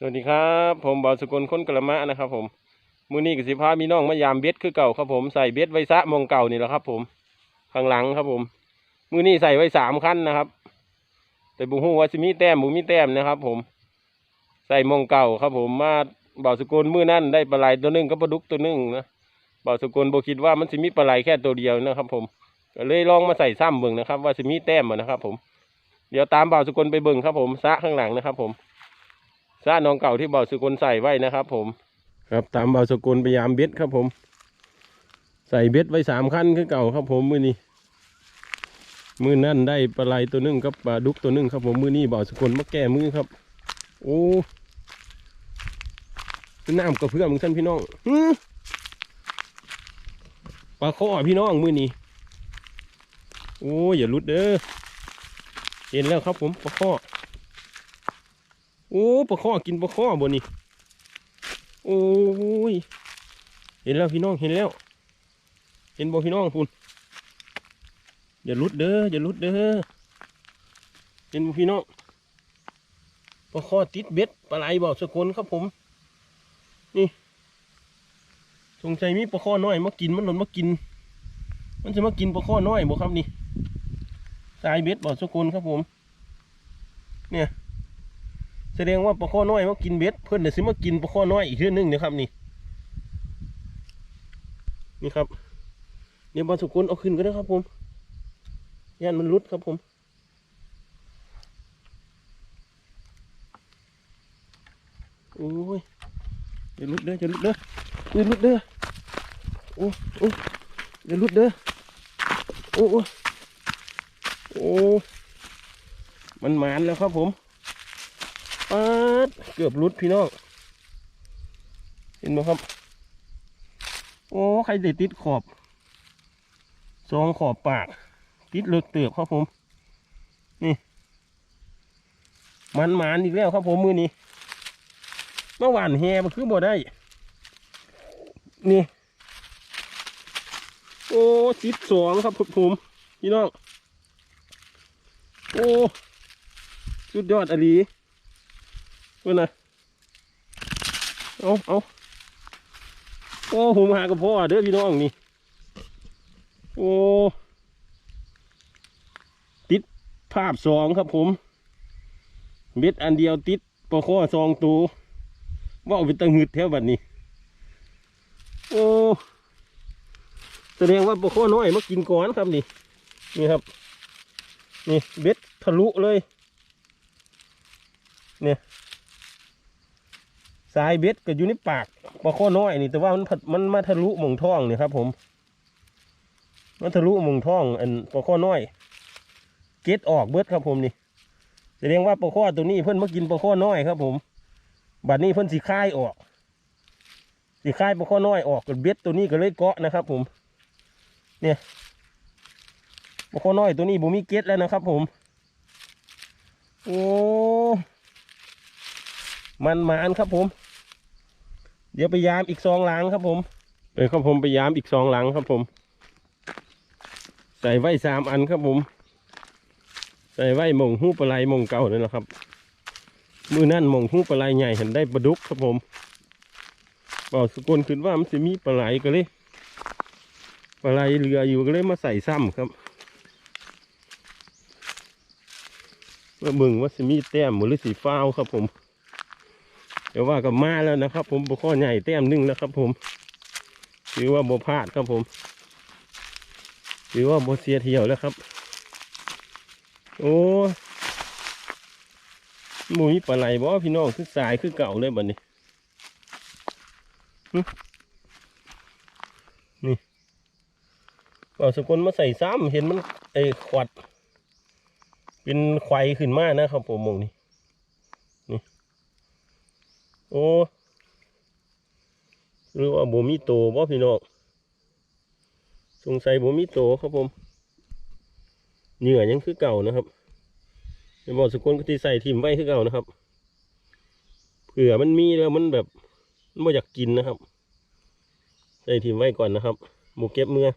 สวัสดีครับ ผมบ่าวสกลค้นกละมะนะครับผมมือนี้กสิพามีน้องมายามเบ็ดคือเก่าครับผมใส่เบ็ดไว้ซะมองเก่านี่แหละครับ ผมข้างหลังครับผม มือนี้ใส่ไว้สามขั้นนะครับ แต่บุหูว่าสิมีแต้มบุมีแต้มนะครับ ผม ใส่มองเก่าครับ ผมมาบ่าวสกลมือนั่นได้ปลาไหลตัวหนึงกับปลาดุกตัวหนึงนะบ่าวสกลบคิดว่ามันสิมีปลาไหลแค่ตัวเดียวนะครับ ผมเลยลองมาใส่ซ้ำเบิ่งนะครับ ว่าสิมีแต้มนะครับ ผม เดี๋ยวตามบ่าวสกลไปเบิ่งครับ ผมซะข้างหลังนะครับ ผม ซานองเก่าที่เบาสกุลใส่ไว้นะครับ ผม ครับตามเบาสกุลพยายามเบ็ดครับผม ใส่เบ็ดไว้สามขั้นคือเก่าครับ ผมมือนี้มือนั่นได้ปลาไหลตัวหนึงกับปลาดุกตัวหนึงครับ ผมมือนี้เบาสกุลมาแก้มือครับ โอ้เป็นน้ำกระเพื่อมท่านพี่น้องหือปลาข้อพี่น้องมือนี้โอ้อย่าลุดเด้อเห็นแล้วครับผมปลาข้อ โอ้ปลาข้อกินปลาข้อบนนี่โอ้ยเห็นแล้วพี่น้องเห็นแล้ว เห็นบ่พี่น้องคุณอย่าลุดเด้ออย่าลุดเด้อเห็นบ่พี่น้องปลาข้อติดเบ็ดปลาไหลบ่สกุลครับผม นี่สงสัยมีปลาข้อน้อยมากินมันหล่นมากิน มันจะมากินปลาข้อน้อยบ่ครับนี่สายเบ็ดบ่สกุลครับผม เนี่ย แสดงว่าปลาข้อน้อยมากินเบ็ดเพื่อนเดี๋ยวสิมากินปลาข้อน้อยอีกเรื่องนึงนะครับนี่นี่ครับเดี๋ยวบอลสุกุลเอาขึ้นก็ได้ครับผมย่านมันรุดครับผมโอ้ยอย่ารุดเด้ออย่ารุดเด้ออย่ารุดเด้อโอ้โอ้อย่ารุดเด้อโอ้โอ้โอ้มันหมานแล้วครับผม ปัดเกือบรุดพี่น้อง เห็นไหมครับ โอ้ใครได้ติดขอบซองขอบปาก ติดเลือกเตือบครับผม นี่ มันหมานอีกแล้วครับผมมือนี้เมื่อวานแฮมันคือบ่ได้ นี่ โอ้ติดสองครับผมพี่น้อง โอ้สุดยอดอลีเพื่นนะเอาเอาโอ้ผมหากับพ่อเด้อพี่น้องนี่ โอ้ติดภาพสองครับผมเบ็ดอันเดียวติดปลาข้อสองตัวว่าเอาไปตังหืดแถวบัดนี้ โอ้แสดงว่าปลาข้อน้อยมากินก่อนครับนี่ นี่ครับ นี่เบ็ดทะลุเลย เนี่ย สายเบ็ดก็อยู่ในปากปลาข้อน้อยนี่แต่ว่ามันผัดมันมาทะลุมงท้องเนี่ยครับ ผมมันทะลุมงท้อง อันปลาข้อน้อย เก็ดออกเบิดครับผมนี่แสดงว่าปลาข้อตัวนี้เพิ่นมากินปลาข้อน้อยครับ ผมบัดนี้เพิ่นสีคายออกสีคายปลาข้อน้อยออกกับเบ็ดตัวนี้ก็เลยเกาะนะครับ ผม เนี่ยปลาข้อน้อยตัวนี้บ่มีเก็ดแล้วนะครับ ผม โอ้ มันหมานครับผม เดี๋ยวไปยามอีกสองหลังครับผมไปครับผมไปยามอีกสองหลังครับผม ใส่ไว้สามอันครับผม ใส่ไว้หมงหูปลาไหลหมงเก่านั่นแหละครับ มือนั่นหมงหูปลาไหลใหญ่เห็นได้ปลาดุกครับผมบอกสกุลขึ้นว่ามันจะมีปลาไหลก็เลยปลาไหลเรืออยู่ก็เลยมาใส่ซ้ำครับว่าเบิ่งว่าสิมีแต้มหรือสีฟ้าวครับผม เดี๋ยวว่ากับมาแล้วนะครับ ผมบุข้อใหญ่แต้มหนึ่งแล้วครับ ผมถือว่าโบพลาดครับผมถือว่าโบเสียเที่ยวแล้วครับ โอ้หมูมีปลาไหลบ่พี่น้องคือสายคือเก่าเลยบัดนี้นี่เอาสกุลมาใส่ซ้ำเห็นมันไอ้ขวัด เป็นควายขึ้นมานะครับผมมองนี่ โอ้หรือว่าบ่มีโตบ่พี่น้องสงสัยบ่มีโตครับผมเหงื่อยังคือเก่านะครับเดี๋ยวบอกสกุลก็ที่ใส่ทิมไว้คือเก่านะครับเผื่อมันมีแล้วมันแบบมันบ่อยากกินนะครับ ใส่ทิมไว้ก่อนนะครับหมูเก็บเมื่อ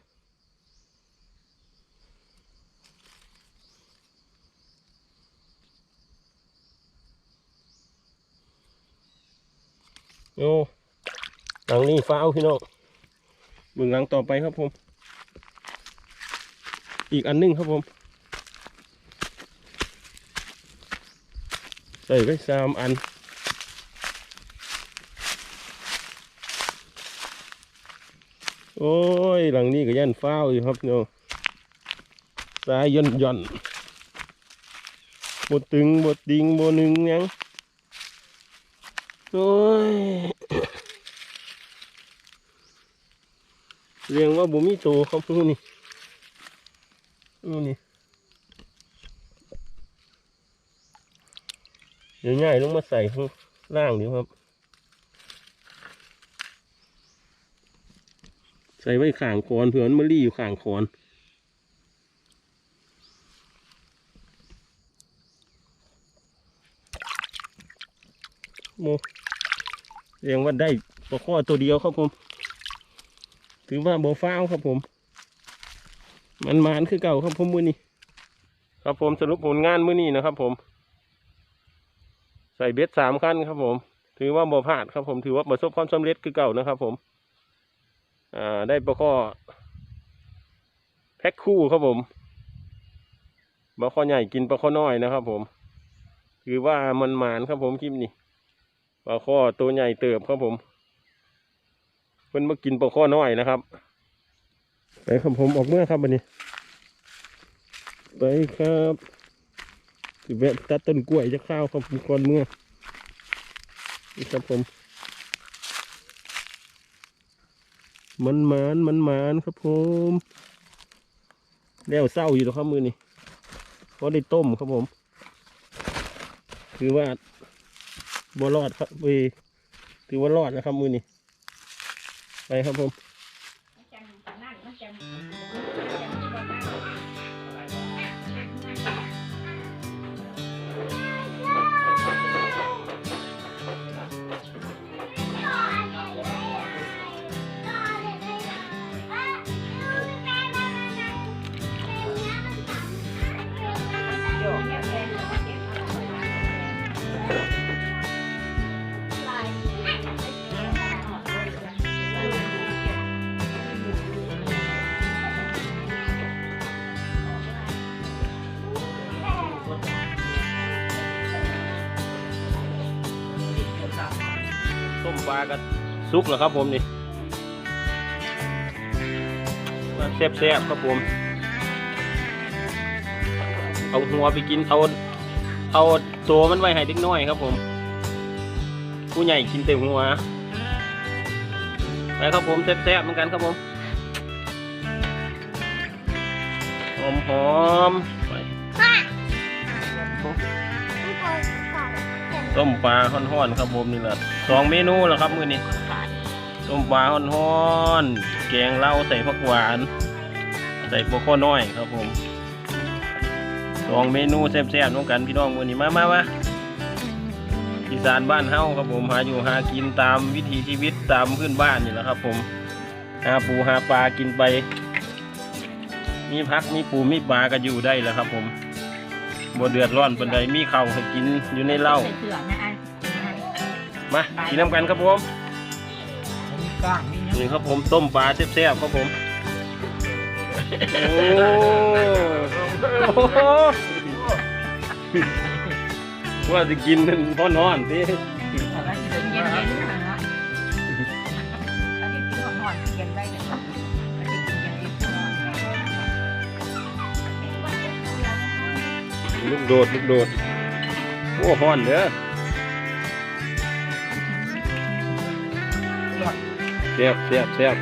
โอ้หลังนี้ฟ้าวพี่น้องเบื้องหลังต่อไปครับผม อีกอันหนึงครับผมใส่ไว้สามอันโอ้ย หลังนี้ก็ยันฟ้าวอยู่ครับพี่น้องสายย่อนย่อนบดตึงบดดิงบหนึ่งยัง โอ้ยเรียงว่าบ่มีโตครับพูนี่นู่นนี่เดี๋ยวง่ายลงมาใส่ข้างล่างเดี๋ยวครับ ใส่ไว้ข่างคอนเผื่อมันมาลี่อยู่ข่างคอนโม เรียงว่าได้ปลาข้อตัวเดียวครับผม ถือว่าโบฟ้าวครับผม มันมานคือเก่าครับผมมือนี้ครับผมสรุปผลงานมือนี้นะครับผม ใส่เบ็ดสามขั้นครับผม ถือว่าบ่พลาดครับผมถือว่าประสบความสำเร็จคือเก่านะครับผม อ่าได้ปลาข้อแพ็คคู่ครับผมปลาข้อใหญ่กินปลาข้อน้อยนะครับผม ถือว่ามันมานครับผมคลิปนี้ ปลาข้อตัวใหญ่เติบครับผมเพิ่นมากินปลาข้อน้อยนะครับ ไปครับผมออกเมื่อครับวันนี้ ไปครับสิแวะตัดต้นกล้วยจะข้าวครับผมก่อนเมื่อนี่ครับผม มันหมานมันหมานครับผมแล้วเศร้าอยู่แล้วครับมือนี่เพราะได้ต้มครับผม คือว่า บอรอดครับเวยถือว่ารอดนะครับมือนี้ไปครับผม ปลากันซุกเหรอครับผมนี่มาแซ่บๆครับผม เอาหัวไปกินเอาเอาตัวมันไว้ให้เด็กน้อยครับผม ผู้ใหญ่กินเต็มหัวไปครับผมแซ่บๆเหมือนกันครับผมหอมหอม ต้มปลาห่อนๆครับผมนี่แหละสองเมนูแล้วครับมื้อนี้ต้มปลาห่อนๆแกงเหล้าใส่ผักหวาน ใส่โปโคน้อยครับผมสองเมนูแซ่บๆน้องกันพี่น้องวันนี้มามามาอีสานบ้านเฮาครับผมหาอยู่หากินตามวิถีชีวิตตามพื้นบ้านนี่แหละครับ ผมหาปูหาปลากินไป มีพักมีปูมีปลาก็อยู่ได้แล้วครับผม บ่เดือดร้อนปานใดมีข้าวให้กินอยู่ในเหล้าใส่เสือนะไอ้มากินน้ำกันครับผมมีกล้างมีนี่ครับผมต้มปลาแซ่บๆครับผมโอ้โหว่าจะกินพ่อนอนสิ ลูกโดดลูกโดดโอ้ฮ้อนเด้อเสียบเสียบเสียบ